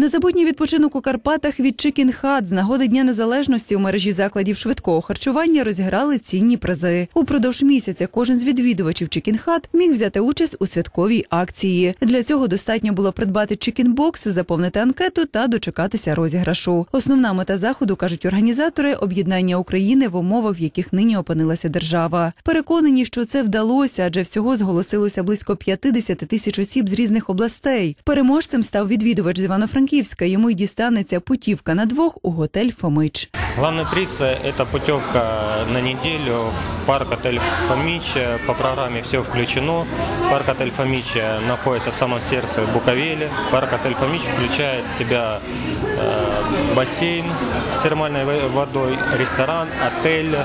Незабутній відпочинок у Карпатах від Chicken Hut з нагоди Дня Незалежності у мережі закладів швидкого харчування розіграли цінні призи. Упродовж місяця кожен з відвідувачів Chicken Hut міг взяти участь у святковій акції. Для цього достатньо було придбати Chicken Box, заповнити анкету та дочекатися розіграшу. Основна мета заходу кажуть організатори об'єднання України в умовах, в яких нині опинилася держава. Переконані, що це вдалося, адже всього зголосилося близько 50 тисяч осіб з різних областей. Переможцем став відвідувач з Івано-Франківська. Йому й дістанеться путівка на двох у готель Фомич. Главный приз – это путевка на неделю в парк отель Фомич. По программе все включено. Парк отель Фомич находится в самом сердце Буковели. Парк отель Фомич включает в себя э, бассейн с термальной во- водой, ресторан, отель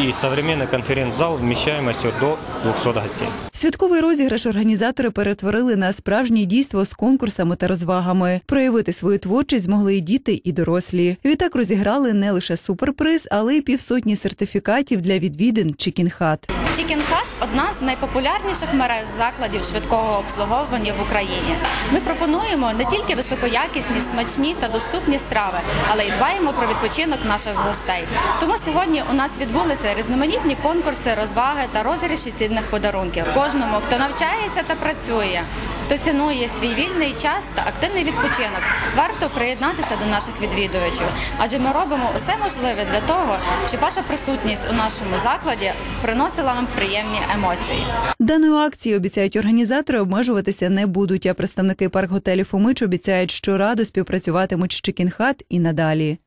и современный конференц-зал вмещаемостью до 200 гостей. Святковий розіграш організатори перетворили на справжнє дійство з конкурсами та розвагами. Проявити свою творчість змогли і діти, і дорослі. Відтак розіграли не лише суперприз, але й півсотні сертифікатів для відвідин Чікінхат. Hut. Одна з найпопулярніших мереж закладів швидкого обслуговування в Україні. Ми пропонуємо не тільки високоякісні, смачні та доступні страви, але й дбаємо про відпочинок наших гостей. Тому сьогодні у нас відбулися різноманітні конкурси, розваги та розіграші цінних подарунків. Кожному, хто навчається та працює, хто цінує свій вільний час та активний відпочинок, варто приєднатися до наших відвідувачів, адже ми робимо усе можливе для того, щоб ваша присутність у нашому закладі приносила вам приємні емоції. Даною акцією обіцяють організатори обмежуватися не будуть. А представники парк готелів Фомич обіцяють, що радо співпрацюватимуть з Chicken і надалі.